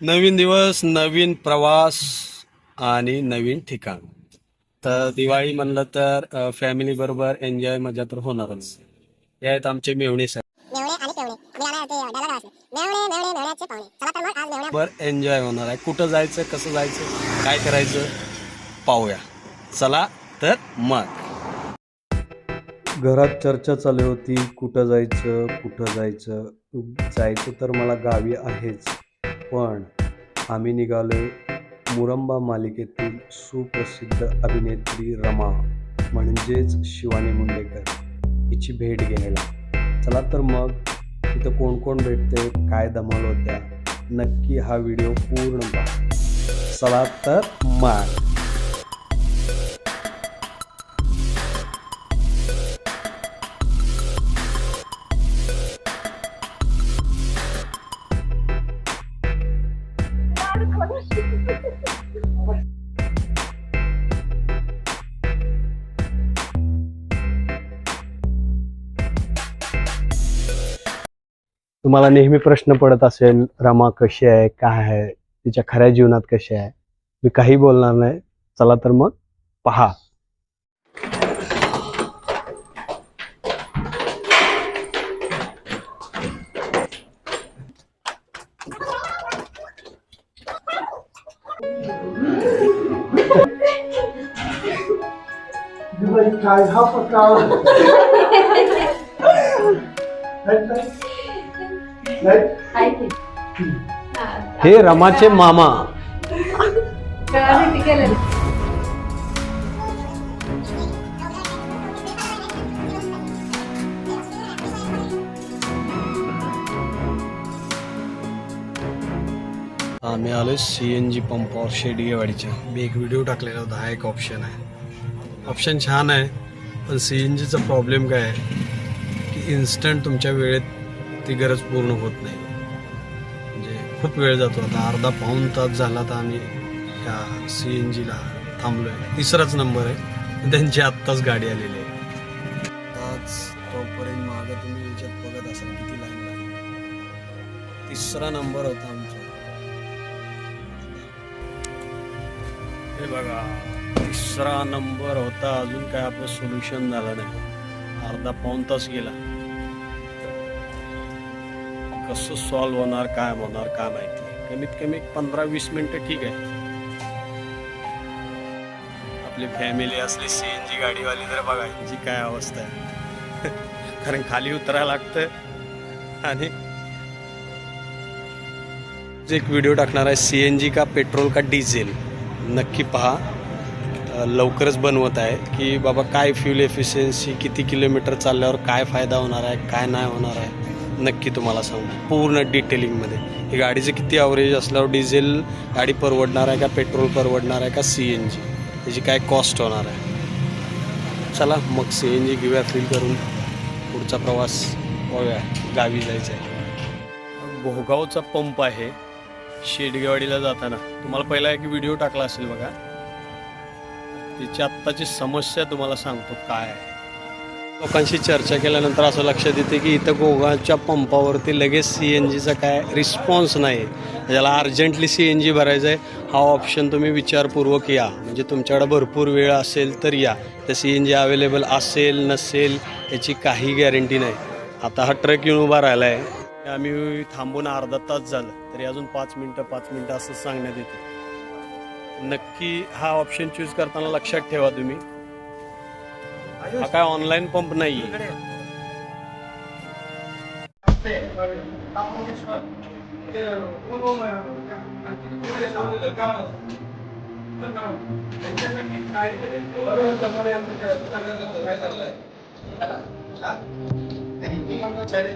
नवीन दिवस नवीन प्रवास आणि नवीन ठिकाण. तर दिवाळी म्हणलं तर फॅमिली बरोबर एन्जॉय मजा तर होणारच. हे आहेत आमचे मेवणे सर मेवणे आणि पेवणे. आम्ही आला ते डायलॉग वाचले मेवणे मेवणे मेवण्याचे पाहुणे. चला तर मग आज मेवण्या बर एन्जॉय होणार आहे. कुठं जायचं कसं जायचं काय करायचं पाहूया. चला तर मग. घरात चर्चा चालू होती कुठं जायचं कुठं जायचं. जायचं तर मला गावी आहेच. पण आम्ही निघालो मुरंबा मालिकेतील सुप्रसिद्ध अभिनेत्री रमा म्हणजेच शिवानी मुंडेकर. हिची भेट घ्यायला. चला तर मग तिथं कोण कोण भेटते काय धमाल होत्या नक्की हा व्हिडिओ पूर्ण पहा. चला तर मार तुम्हाला नेहमी प्रश्न पडत असेल रमा कशी आहे? काय आहे? तिच्या खऱ्या जीवनात कशी आहे? मी काही बोलणार नाही. चला तर मग पहा. काय हा हे रमाचे मामा. आम्ही आलोय सी एन जी पंपावर शेडगेवाडीच्या मी एक व्हिडिओ टाकलेला होता. हा एक ऑप्शन आहे. ऑप्शन छान आहे पण सी एन जीचा प्रॉब्लेम काय आहे? की इन्स्टंट तुमच्या वेळेत ती गरज पूर्ण होत नाही. म्हणजे खूप वेळ जातो. आता अर्धा पाऊण तास झाला तर आम्ही ह्या सी एन जीला थांबलोय. तिसराच नंबर आहे. त्यांची आत्ताच गाडी आलेली आहे. आताच तोपर्यंत मागं तुम्ही याच्यात बघत असाल किती लाईन लागली तिसरा नंबर होता आमचा. हे बघा तिसरा नंबर होता. अजून काय आपलं सोल्युशन झालं नाही. अर्धा पाऊण तास गेला. कसं सॉल्व्ह होणार काय होणार काय माहिती कमीत कमी पंधरा वीस मिनिटं ठीक आहे. आपली फॅमिली असली सी एन जी गाडीवाली तर बघा यांची काय अवस्था आहे. कारण खाली उतरायला लागतं. आणि एक व्हिडिओ टाकणार आहे सी एन जी का पेट्रोल का डिझेल नक्की पहा. लवकरच बनवत आहे की बाबा काय फ्युल एफिशियन्सी किती किलोमीटर चालल्यावर काय फायदा होणार आहे काय नाही होणार आहे. नक्की तुम्हाला सांगू. पूर्ण डिटेलिंगमध्ये ही गाडीचं किती ॲव्हरेज असल्यावर डिझेल गाडी परवडणार आहे का पेट्रोल परवडणार आहे का सी एन जी त्याची काय कॉस्ट होणार आहे? चला मग सी एन जी घेऊया फील करून. पुढचा प्रवास होऊया गावी जायचं आहे. भोगावचा पंप आहे. शेडगेवाडीला जाताना. तुम्हाला पहिला एक व्हिडिओ टाकला असेल बघा. तिची आत्ताची समस्या तुम्हाला सांगतो काय आहे. लोकांशी चर्चा केल्यानंतर असं लक्षात येते की इथं गोगाच्या पंपावरती लगेच सी एन जीचा काय रिस्पॉन्स नाही. ज्याला अर्जंटली सी एन जी भरायचं आहे हा ऑप्शन तुम्ही विचारपूर्वक या. म्हणजे तुमच्याकडे भरपूर वेळ असेल तर या. तर सी एन जी अवेलेबल असेल नसेल याची काही गॅरंटी नाही. आता हा ट्रक येऊन उभा राहिला आहे आम्ही थांबून अर्धा तास झालं. तरी अजून पाच मिनटं पाच मिनटं असं सांगण्यात येते. नक्की हा ऑप्शन चूज करताना लक्षात ठेवा तुम्ही. हा काय ऑनलाईन पंप नाही